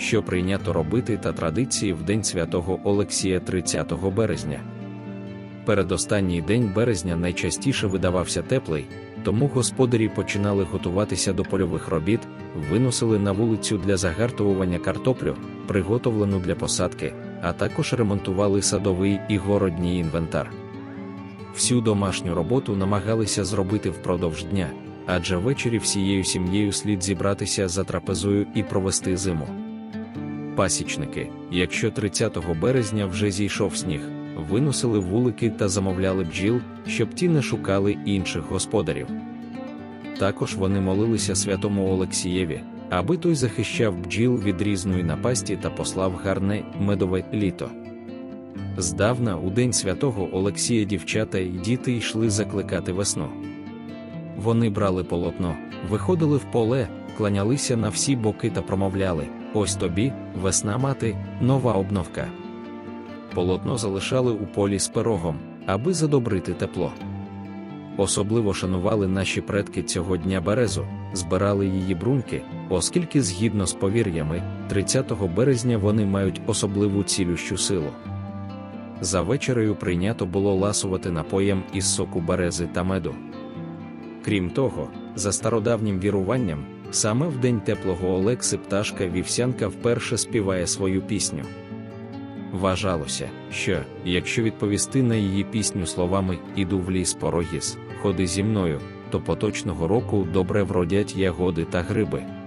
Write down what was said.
що прийнято робити та традиції в День святого Олексія 30 березня. Передостанній день березня найчастіше видавався теплий, тому господарі починали готуватися до польових робіт, виносили на вулицю для загартовування картоплю, приготовлену для посадки, а також ремонтували садовий і городній інвентар. Всю домашню роботу намагалися зробити впродовж дня, адже ввечері всією сім'єю слід зібратися за трапезою і провести зиму. Пасічники, якщо 30 березня вже зійшов сніг, виносили вулики та замовляли бджіл, щоб ті не шукали інших господарів. Також вони молилися святому Олексієві, аби той захищав бджіл від різної напасті та послав гарне медове літо. Здавна у день святого Олексія дівчата й діти йшли закликати весну. Вони брали полотно, виходили в поле, кланялися на всі боки та промовляли: Ось тобі, весна мати, нова обновка. Полотно залишали у полі з пирогом, аби задобрити тепло. Особливо шанували наші предки цього дня березу, збирали її бруньки, оскільки, згідно з повір'ями, 30 березня вони мають особливу цілющу силу. За вечерею прийнято було ласувати напоєм із соку берези та меду. Крім того, за стародавнім віруванням, саме в день теплого Олекси пташка вівсянка вперше співає свою пісню. Вважалося, що, якщо відповісти на її пісню словами Іду в ліс порогіс, ходи зі мною, то поточного року добре вродять ягоди та гриби.